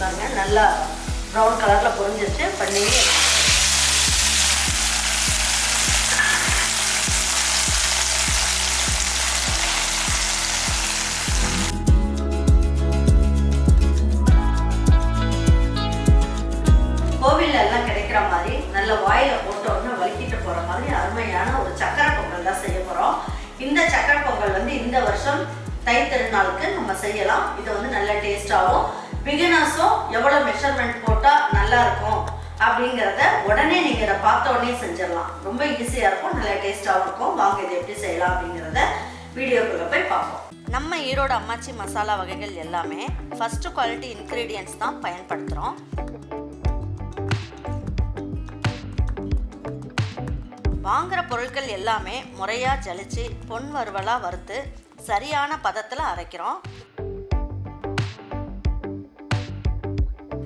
பாருங்கள் நல்லா ப்ரௌன் கலரில் பொரிஞ்சிருச்சு. பண்ணி கோவில்ல எல்லாம் கிடைக்கிற மாதிரி நல்ல வாயில போட்ட உடனே வலிக்கிட்டு போற மாதிரி அருமையான ஒரு சக்கரை பொங்கல் தான் செய்ய போறோம். இந்த சக்கரை பொங்கல் வந்து இந்த வருஷம் தை திருநாளுக்கு நம்ம செய்யலாம். இது வந்து நல்ல டேஸ்டாகவும் பிகினர்ஸும் எவ்வளோ மெஷர்மெண்ட் போட்டால் நல்லா இருக்கும் அப்படிங்கிறத உடனே நீங்கள் இதை பார்த்த உடனே செஞ்சிடலாம். ரொம்ப ஈஸியாக இருக்கும் நல்ல டேஸ்ட்டாகவும் இருக்கும். வாங்க இதை எப்படி செய்யலாம் அப்படிங்கிறத வீடியோக்குள்ளே போய் பார்ப்போம். நம்ம ஈரோடு அம்மாச்சி மசாலா வகைகள் எல்லாமே ஃபஸ்ட்டு குவாலிட்டி இன்க்ரீடியன்ட்ஸ் தான் பயன்படுத்துகிறோம் வாங்குற பொருட்கள் எல்லாமே முறையாக ஜலிச்சு பொன் வறுவலாக வறுத்து சரியான பதத்தில் அரைக்கிறோம்.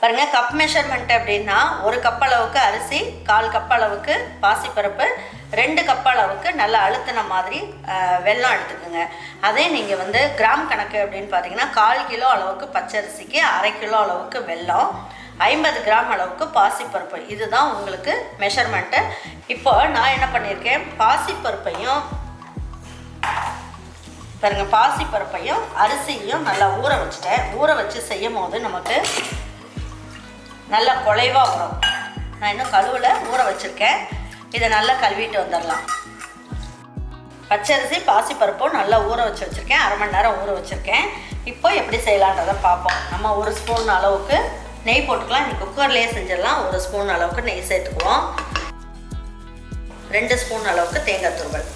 பாருங்க கப் மெஷர்மெண்ட் அப்படின்னா ஒரு கப் அளவுக்கு அரிசி கால் கப் அளவுக்கு பாசிப்பருப்பு ரெண்டு கப் அளவுக்கு நல்லா அழுத்தின மாதிரி வெள்ளம் வெல்லம் எடுத்துக்கோங்க. அதே நீங்கள் வந்து கிராம் கணக்கு அப்படின்னு பார்த்தீங்கன்னா கால் கிலோ அளவுக்கு பச்சரிசிக்கு அரை கிலோ அளவுக்கு வெல்லம் ஐம்பது கிராம் அளவுக்கு பாசிப்பருப்பு. இதுதான் உங்களுக்கு மெஷர்மெண்ட்டு இப்போ நான் என்ன பண்ணியிருக்கேன்? பாசிப்பருப்பையும் பாருங்க பாசிப்பருப்பையும் அரிசியும் நல்லா ஊற வச்சுட்டேன். ஊற வச்சு செய்யும் போது நமக்கு நல்லா குலைவாக வரும். நான் இன்னும் கழுவில் ஊற வச்சுருக்கேன். இதை நல்லா கழுவிட்டு வந்துடலாம். பச்சரிசி பாசிப்பருப்பும் நல்லா ஊற வச்சு வச்சுருக்கேன். அரை மணி நேரம் ஊற வச்சுருக்கேன். இப்போ எப்படி செய்யலான்றதை பார்ப்போம். நம்ம ஒரு ஸ்பூன் அளவுக்கு நெய் போட்டுக்கலாம். இன்னைக்கு குக்கர்லேயே செஞ்சிடலாம். ஒரு ஸ்பூன் அளவுக்கு நெய் சேர்த்துக்குவோம். ரெண்டு ஸ்பூன் அளவுக்கு தேங்காய் துருவல்.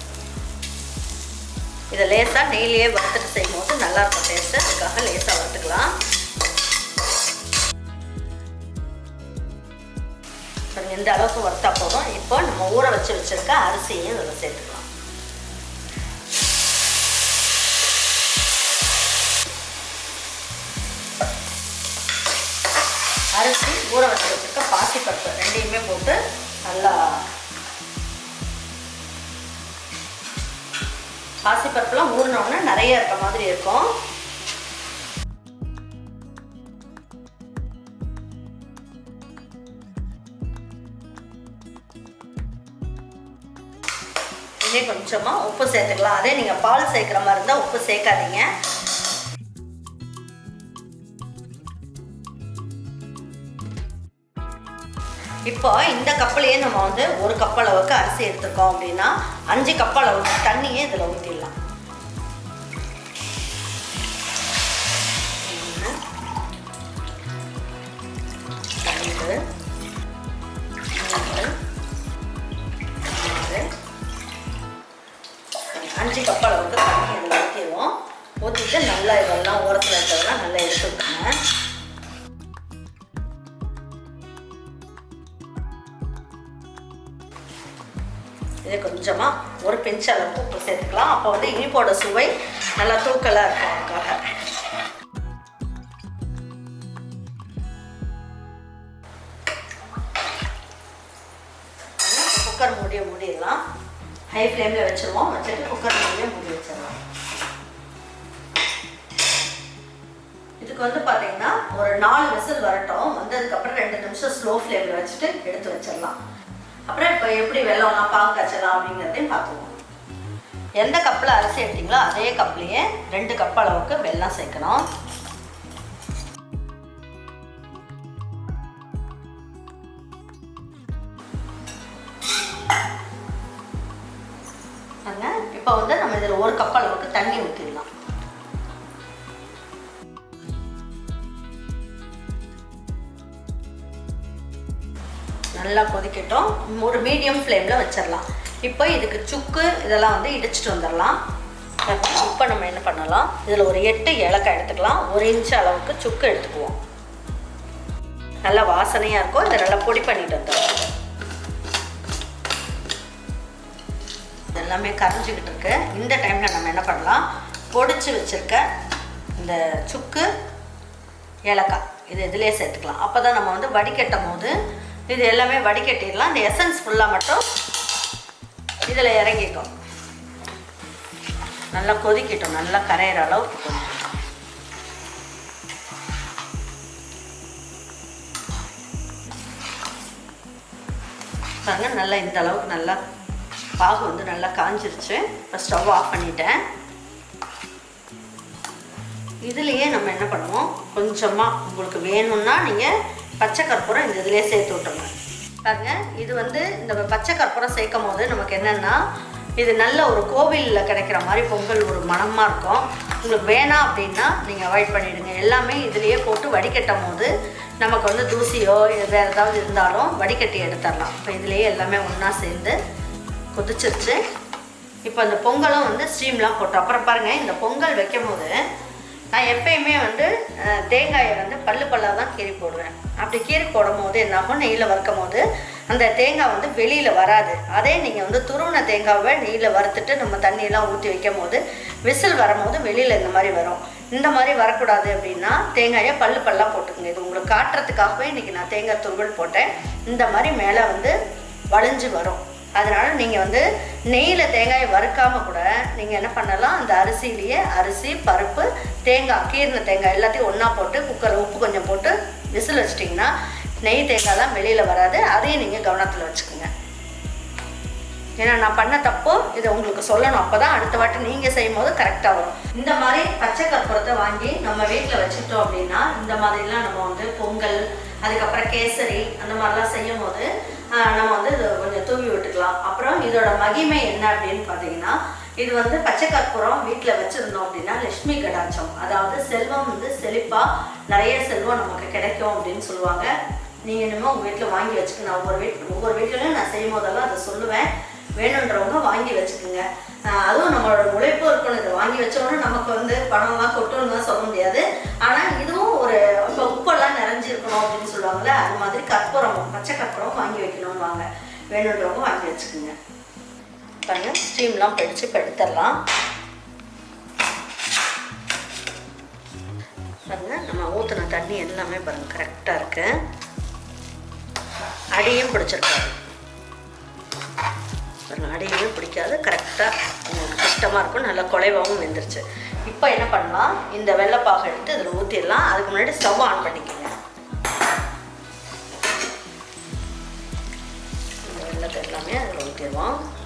இதை லேசாக நெய்லேயே வறுத்துட்டு செய்யும் போது நல்லாயிருக்கும் டேஸ்ட்டு அதுக்காக லேசாக வறுத்துக்கலாம். எந்த அளவுக்கு வறுத்தா போதும் இப்போ நம்ம ஊற வச்சு வச்சிருக்க அரிசியையும் இதில் சேர்த்துக்கலாம். அரிசி ஊற வச்சு வச்சிருக்க பாசிப்பருப்பு ரெண்டையுமே போட்டு நல்லா பாசிப்பருப்புலாம் ஊறினோடனே நிறைய இருக்க மாதிரி இருக்கும். இதே கொஞ்சமாக உப்பு சேர்த்துக்கலாம். அதே நீங்கள் பால் சேர்க்குற மாதிரி இருந்தால் உப்பு சேர்க்காதீங்க. இப்போ இந்த கப்பலையே நம்ம வந்து ஒரு கப் அளவுக்கு அரிசி எடுத்துருக்கோம் அப்படின்னா அஞ்சு கப் அளவுக்கு தண்ணியே இதில் ஊற்றிடலாம் அஞ்சு கப் அளவுக்கு தண்ணி இதில் ஊற்றிடுவோம் ஊற்றிட்டு நல்லா இதெல்லாம் ஓரத்தில் இருக்கிறதெல்லாம் நல்லா எடுத்து விட்டுருங்க இது கொஞ்சமாக ஒரு பிஞ்ச் அளவுக்கு உப்பு சேர்த்துக்கலாம் அப்போ வந்து இனிப்போட சுவை நல்லா தூக்கலாக இருக்கும் அதுக்காக குக்கர் மூடிய மூடிடலாம். ஹை ஃப்ளேமில் வச்சுருவோம். வச்சுட்டு குக்கர் மூடிய மூடி வச்சிடலாம் இதுக்கு வந்து பார்த்தீங்கன்னா ஒரு நாலு விசில் வரட்டும். வந்ததுக்கப்புறம் ரெண்டு நிமிஷம் ஸ்லோ ஃப்ளேமில் வச்சுட்டு எடுத்து வச்சிடலாம். அப்புறம் இப்போ எப்படி வெள்ளம்லாம் பாகு காய்ச்சலாம் அப்படிங்கிறதையும் பார்த்துக்குவோம். எந்த கப்பில் அரிசி எடுத்தீங்களோ அதே கப்லேயே ரெண்டு கப் அளவுக்கு வெல்லம் சேர்க்கணும். பாருங்க இப்போ வந்து நம்ம இதில் ஒரு கப் அளவுக்கு தண்ணி ஊற்றிடலாம் நல்லா கொதிக்கட்டும். ஒரு மீடியம் ஃப்ளேமில் வச்சிடலாம். இப்போ இதுக்கு சுக்கு இதெல்லாம் வந்து இடிச்சிட்டு வந்துடலாம். இப்போ நம்ம என்ன பண்ணலாம்? இதில் ஒரு எட்டு ஏலக்காய் எடுத்துக்கலாம். ஒரு இன்ச் அளவுக்கு சுக்கு எடுத்துக்குவோம். நல்லா வாசனையாக இருக்கும். இதை நல்லா பொடி பண்ணிட்டு வந்துடலாம். எல்லாமே கரைஞ்சிக்கிட்டு இருக்கு இந்த டைமில் நம்ம என்ன பண்ணலாம்? பொடிச்சு வச்சுருக்க இந்த சுக்கு ஏலக்காய் இது இதிலே சேர்த்துக்கலாம். அப்போ தான் நம்ம வந்து வடிகட்டும் போது இது எல்லாமே வடிகட்டிடலாம். இந்த எசன்ஸ் ஃபுல்லாக மட்டும் இதில் இறங்கிக்கும். நல்லா கொதிக்கட்டும். நல்லா கரையிற அளவுக்கு கொஞ்சம் பாருங்க நல்லா இந்த அளவுக்கு நல்லா பாகு வந்து நல்லா காஞ்சிருச்சு. இப்போ ஸ்டவ் ஆஃப் பண்ணிட்டேன். இதுலேயே நம்ம என்ன பண்ணுவோம்? கொஞ்சமாக உங்களுக்கு வேணும்னா நீங்கள் பச்சை கற்பூரம் இந்த இதுலேயே சேர்த்து விட்டுருங்க. பாருங்க இது வந்து இந்த பச்சை கற்பூரம் சேர்க்கும் போது நமக்கு என்னென்னா இது நல்ல ஒரு கோவிலில் கிடைக்கிற மாதிரி பொங்கல் ஒரு மணமாக இருக்கும். உங்களுக்கு வேணாம் அப்படின்னா நீங்கள் அவாய்ட் பண்ணிவிடுங்க எல்லாமே இதுலேயே போட்டு வடிகட்டும் போது நமக்கு வந்து தூசியோ வேறு ஏதாவது இருந்தாலும் வடிகட்டி எடுத்துடலாம். இப்போ இதுலேயே எல்லாமே ஒன்றா சேர்ந்து கொதிச்சிருச்சு. இப்போ அந்த பொங்கலும் வந்து ஸ்டீம்லாம் போட்டோம். அப்புறம் பாருங்கள் இந்த பொங்கல் வைக்கும் போது நான் எப்பயுமே வந்து தேங்காயை வந்து பல்லு பல்லாக தான் கீறி போடுவேன். அப்படி கீறி போடும் போது என்னாகும் நெய்யில் வறுக்கும் போது அந்த தேங்காய் வந்து வெளியில் வராது. அதே நீங்கள் வந்து துருவின தேங்காவை நெய்யில் வறுத்துட்டு நம்ம தண்ணியெல்லாம் ஊற்றி வைக்கும் போது விசில் வரும்போது வெளியில் இந்த மாதிரி வரும். இந்த மாதிரி வரக்கூடாது அப்படின்னா தேங்காயை பல்லு பல்லாக போட்டுக்கோங்க. இது உங்களுக்கு காட்டுறதுக்காகவே இன்றைக்கி நான் தேங்காய் துருவல் போட்டேன். இந்த மாதிரி மேலே வந்து வளைஞ்சு வரும். அதனால நீங்கள் வந்து நெய்யில் தேங்காயை வறுக்காமல் கூட நீங்கள் என்ன பண்ணலாம் அந்த அரிசியிலேயே அரிசி பருப்பு தேங்காய் கீர்ன தேங்காய் எல்லாத்தையும் ஒன்றா போட்டு குக்கரில் உப்பு கொஞ்சம் போட்டு விசில் வச்சிட்டிங்கன்னா நெய் தேங்காய்லாம் வெளியில் வராது. அதையும் நீங்கள் கவனத்தில் வச்சுக்கோங்க. ஏன்னா நான் பண்ண தப்போ இதை உங்களுக்கு சொல்லணும். அப்போ தான் அடுத்த வாட்டி நீங்கள் செய்யும் போது கரெக்டாக வரும். இந்த மாதிரி பச்சை கற்பூரத்தை வாங்கி நம்ம வீட்டில் வச்சுட்டோம் அப்படின்னா இந்த மாதிரிலாம் நம்ம வந்து பொங்கல் அதுக்கப்புறம் கேசரி அந்த மாதிரிலாம் செய்யும் போது நம்ம வந்து இதை கொஞ்சம் தூவி விட்டுக்கலாம். அப்புறம் இதோட மகிமை என்ன அப்படின்னு பார்த்தீங்கன்னா இது வந்து பச்சை கற்பூரம் வீட்டில் வச்சுருந்தோம் அப்படின்னா லட்சுமி கடாட்சம். அதாவது செல்வம் வந்து செழிப்பாக நிறைய செல்வம் நமக்கு கிடைக்கும் அப்படின்னு சொல்லுவாங்க. நீங்கள் இனிமேல் உங்கள் வீட்டில் வாங்கி வச்சுக்கணும் ஒவ்வொரு வீட் ஒவ்வொரு வீட்லையும் நான் செய்யும் போதெல்லாம் அதை சொல்லுவேன். வேணுன்றவங்க வாங்கி வச்சுக்கோங்க. அதுவும் நம்மளோட உழைப்பு இருக்கணும் இதை வாங்கி வச்சோன்னா நமக்கு வந்து பணம்லாம் கொட்டுன்னு தான் சொல்ல முடியாது. ஆனால் இதுவும் ஒரு வச்சுருக்கணும் அப்படின்னு சொல்லுவாங்கள்ல அது மாதிரி கற்பூரம் பச்சை கற்பூரம் வாங்கி வைக்கணும்வாங்க வேணுன்றவங்க வாங்கி வச்சுக்கோங்க. பாருங்க ஸ்டீம்லாம் பிடிச்சு இப்போ எடுத்துடலாம். பாருங்க நம்ம ஊற்றின தண்ணி எல்லாமே பாருங்க கரெக்டாக இருக்கு. அடியும் பிடிச்சிருக்காரு பாருங்க அடியும் பிடிக்காது கரெக்டாக உங்களுக்கு கஷ்டமாக இருக்கும் நல்லா குலைவாகவும் வெந்துருச்சு. இப்போ என்ன பண்ணலாம் இந்த வெள்ளைப்பாக எடுத்து இதில் ஊற்றிடலாம் அதுக்கு முன்னாடி ஸ்டவ் ஆன் பண்ணிக்கோங்க. எல்லாமே அதில்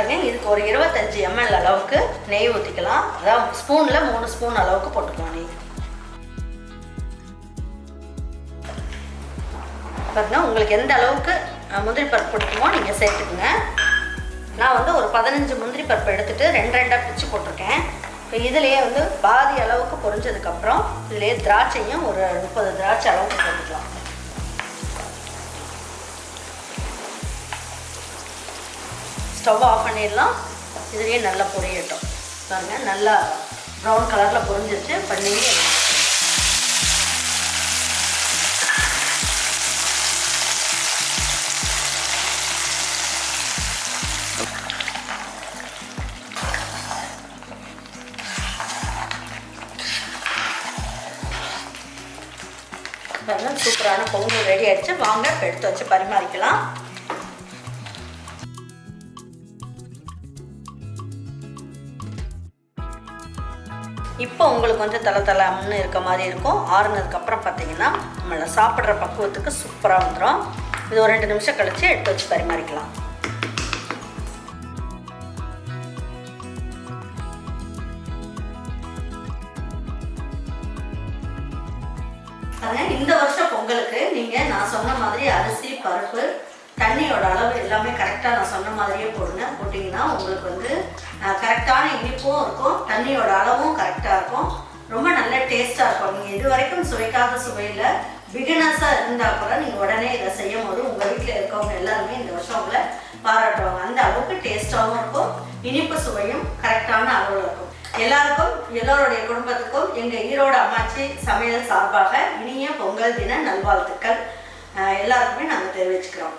பாருங்க இதுக்கு ஒரு இருபத்தஞ்சி எம்எல் அளவுக்கு நெய் ஊற்றிக்கலாம் அதாவது ஸ்பூனில் மூணு ஸ்பூன் அளவுக்கு போட்டுக்கலாம் நெய். பாருங்க உங்களுக்கு எந்த அளவுக்கு முந்திரி பருப்பு பிடிக்குமோ நீங்கள் சேர்த்துக்குங்க. நான் வந்து ஒரு பதினஞ்சு முந்திரி பருப்பு எடுத்துகிட்டு ரெண்டு ரெண்டாக பிச்சு போட்டிருக்கேன். இப்போ இதுலேயே வந்து பாதி அளவுக்கு பொரிஞ்சதுக்கப்புறம் இதுலேயே திராட்சையும் ஒரு முப்பது திராட்சை அளவுக்கு போட்டுக்கலாம். ஸ்டவ் ஆஃப் பண்ணிடலாம். இதுலேயே நல்லா பொரியட்டும். பாருங்கள் நல்லா ப்ரௌன் கலரில் பொரிஞ்சிருச்சு. பண்ணி பாருங்க சூப்பரான பொங்கல் ரெடி ஆயிடுச்சு. வாங்க எடுத்து வச்சு பரிமாறிக்கலாம். இப்போ உங்களுக்கு வந்து தலை தலைன்னு இருக்க மாதிரி இருக்கும். ஆறுனதுக்கப்புறம் பார்த்தீங்கன்னா நம்மளை சாப்பிட்ற பக்குவத்துக்கு சூப்பராக வந்துடும் இது ஒரு ரெண்டு நிமிஷம் கழிச்சு எடுத்து வச்சு பரிமாறிக்கலாம். இந்த வருஷம் பொங்கலுக்கு நீங்கள் நான் சொன்ன மாதிரி அரிசி பருப்பு தண்ணியோட அளவு எல்லாமே கரெக்டாக நான் சொன்ன மாதிரியே போடுங்க. போட்டிங்கன்னா உங்களுக்கு வந்து கரெக்டான இனிப்பும் இருக்கும் தண்ணியோட அளவும் கரெக்டாக இருக்கும். ரொம்ப நல்ல டேஸ்ட்டாக இருக்கும். நீங்கள் இது வரைக்கும் சுவைக்காத சுவையில் பிகினர்ஸாக இருந்தால் கூட நீங்கள் உடனே இதை செய்யும் போது உங்கள் வீட்டில் இருக்கவங்க எல்லாருமே இந்த வருஷம் உங்களை பாராட்டுவாங்க. அந்த அளவுக்கு டேஸ்ட்டாகவும் இருக்கும் இனிப்பு சுவையும் கரெக்டான அளவில் இருக்கும். எல்லாருக்கும் எல்லோருடைய குடும்பத்துக்கும் எங்கள் ஈரோடு அம்மாச்சி சமையல் சார்பாக இனிய பொங்கல் தின நல்வாழ்த்துக்கள். எல்லாருக்குமே நாங்கள் தெரிவிச்சுக்கிறோம்.